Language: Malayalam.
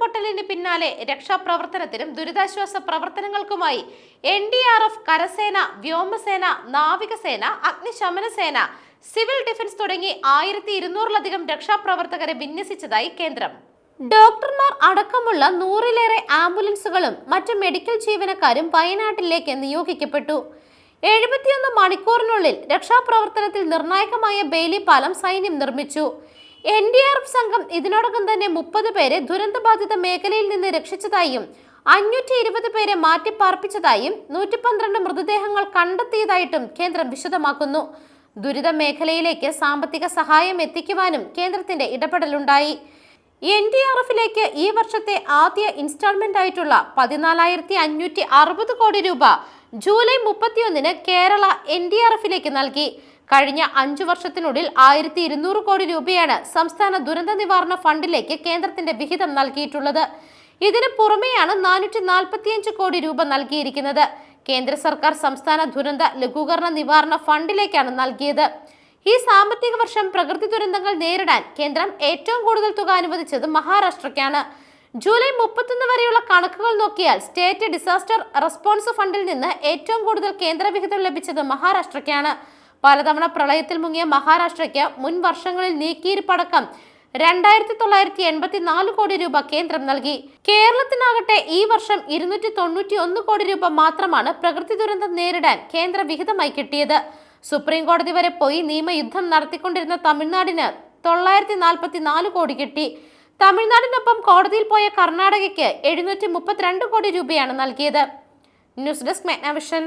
ഉരുൾപൊട്ടലിന് പിന്നാലെ രക്ഷാപ്രവർത്തനത്തിനും ദുരിതാശ്വാസ പ്രവർത്തനങ്ങൾക്കുമായി എൻ ഡി ആർ എഫ് കരസേന വ്യോമസേന നാവികസേന അഗ്നിശമന സേന സിവിൽ ഡിഫൻസ് തുടങ്ങി ആയിരത്തി ഇരുന്നൂറിലധികം രക്ഷാപ്രവർത്തകരെ വിന്യസിച്ചതായി കേന്ദ്രം. ഡോക്ടർമാർ അടക്കമുള്ള നൂറിലേറെ ആംബുലൻസുകളും മറ്റ് മെഡിക്കൽ ജീവനക്കാരും വയനാട്ടിലേക്ക് നിയോഗിക്കപ്പെട്ടു. എഴുപത്തിയൊന്ന് മണിക്കൂറിനുള്ളിൽ രക്ഷാപ്രവർത്തനത്തിൽ നിർണായകമായ ബെയിലി പാലം സൈന്യം നിർമ്മിച്ചു. എൻ ഡി ആർ എഫ് സംഘം ഇതിനോടകം തന്നെ മുപ്പത് പേരെ ദുരന്തബാധിത മേഖലയിൽ നിന്ന് രക്ഷിച്ചതായും അഞ്ഞൂറ്റി ഇരുപത് പേരെ മാറ്റിപ്പാർപ്പിച്ചതായും നൂറ്റി പന്ത്രണ്ട് മൃതദേഹങ്ങൾ കണ്ടെത്തിയതായിട്ടും കേന്ദ്രം വിശദമാക്കുന്നു. ദുരിത മേഖലയിലേക്ക് സാമ്പത്തിക സഹായം എത്തിക്കുവാനും കേന്ദ്രത്തിന്റെ ഇടപെടലുണ്ടായി. എൻ ഡി ആർ എഫിലേക്ക് ഈ വർഷത്തെ ആദ്യ ഇൻസ്റ്റാൾമെന്റ് ആയിട്ടുള്ള പതിനാലായിരത്തി അഞ്ഞൂറ്റി അറുപത് കോടി രൂപ ജൂലൈ മുപ്പത്തിയൊന്നിന് കേരള എൻ ഡി ആർ എഫിലേക്ക് നൽകി. കഴിഞ്ഞ അഞ്ചു വർഷത്തിനുള്ളിൽ ആയിരത്തി ഇരുന്നൂറ് കോടി രൂപയാണ് സംസ്ഥാന ദുരന്ത നിവാരണ ഫണ്ടിലേക്ക് കേന്ദ്രത്തിന്റെ വിഹിതം നൽകിയിട്ടുള്ളത്. ഇതിനു പുറമെയാണ് നാനൂറ്റി നാൽപ്പത്തിയഞ്ച് കോടി രൂപ നൽകിയിരിക്കുന്നത്. കേന്ദ്ര സർക്കാർ സംസ്ഥാന ദുരന്ത ലഘൂകരണ നിവാരണ ഫണ്ടിലേക്കാണ് നൽകിയത്. ഈ സാമ്പത്തിക വർഷം പ്രകൃതി ദുരന്തങ്ങൾ നേരിടാൻ കേന്ദ്രം ഏറ്റവും കൂടുതൽ തുക അനുവദിച്ചത് മഹാരാഷ്ട്രയ്ക്കാണ്. ജൂലൈ മുപ്പത്തൊന്ന് വരെയുള്ള കണക്കുകൾ നോക്കിയാൽ സ്റ്റേറ്റ് ഡിസാസ്റ്റർ റെസ്പോൺസ് ഫണ്ടിൽ നിന്ന് ഏറ്റവും കൂടുതൽ കേന്ദ്രവിഹിതം ലഭിച്ചത് മഹാരാഷ്ട്രയ്ക്കാണ്. പലതവണ പ്രളയത്തിൽ മുങ്ങിയ മഹാരാഷ്ട്രയ്ക്ക് മുൻ വർഷങ്ങളിൽ നീക്കിയിരിപ്പടക്കം രണ്ടായിരത്തി തൊള്ളായിരത്തി എൺപത്തി നാല് കോടി രൂപ കേന്ദ്രം നൽകി. കേരളത്തിനാകട്ടെ ഈ വർഷം ഇരുന്നൂറ്റി തൊണ്ണൂറ്റി ഒന്ന് കോടി രൂപ മാത്രമാണ് പ്രകൃതി ദുരന്തം നേരിടാൻ കേന്ദ്ര വിഹിതമായി കിട്ടിയത്. സുപ്രീം കോടതി വരെ പോയി നിയമയുദ്ധം നടത്തിക്കൊണ്ടിരുന്ന തമിഴ്നാടിന് തൊള്ളായിരത്തി നാൽപ്പത്തി നാല് കോടി കിട്ടി. തമിഴ്നാടിനൊപ്പം കോടതിയിൽ പോയ കർണാടകയ്ക്ക് എഴുന്നൂറ്റി മുപ്പത്തിരണ്ട് കോടി രൂപയാണ് നൽകിയത്. News desk മെഗ്നവിഷൻ